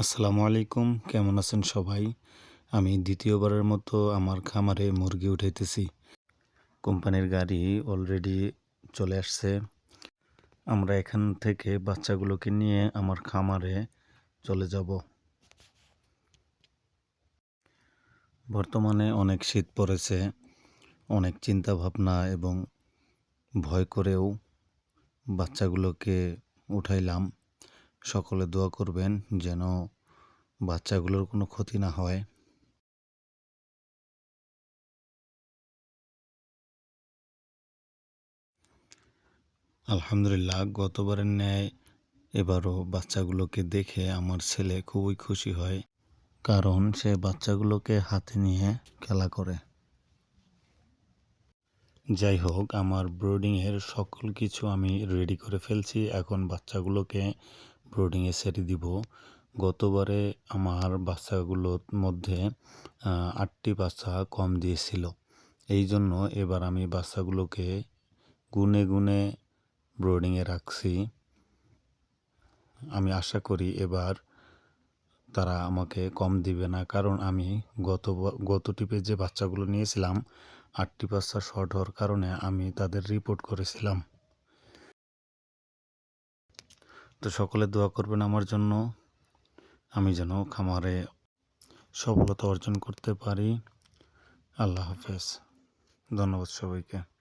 আসসালামু আলাইকুম, কেমন আছেন সবাই? আমি দ্বিতীয়বারের মতো আমার খামারে মুরগি উঠাইতেছি। কোম্পানির গাড়ি অলরেডি চলে আসছে। আমরা এখান থেকে বাচ্চাগুলোকে নিয়ে আমার খামারে চলে যাব। বর্তমানে অনেক শীত পড়েছে, অনেক চিন্তা ভাবনা এবং ভয় করেও বাচ্চাগুলোকে উঠাইলাম। সকলে দোয়া করবেন যেন বাচ্চাগুলোর কোনো ক্ষতি না হয়। আলহামদুলিল্লাহ, গতবারের ন্যায় এবারও বাচ্চাগুলোকে দেখে আমার ছেলে খুবই খুশি হয়, কারণ সে বাচ্চাগুলোকে হাতে নিয়ে খেলা করে। যাই হোক, আমার ব্রোডিংয়ের সকল কিছু আমি রেডি করে ফেলছি। এখন বাচ্চাগুলোকে ব্রোডিংয়ে ছেড়ে দিব। গতবারে আমার বাচ্চাগুলোর মধ্যে আটটি বাচ্চা কম দিয়েছিল। এই জন্য এবার আমি বাচ্চাগুলোকে গুনে গুনে ব্রোডিংয়ে রাখছি। আমি আশা করি এবার তারা আমাকে কম দিবে না। কারণ আমি গত গত টিপে যে বাচ্চাগুলো নিয়েছিলাম, আটটি বাচ্চা শর্ট হওয়ার কারণে আমি তাদের রিপোর্ট করেছিলাম। তো সকলে দোয়া করবেন আমার জন্য। আমি যেন খামারে সফলতা অর্জন করতে পারি। আল্লাহ হাফেজ। ধন্যবাদ সবাইকে।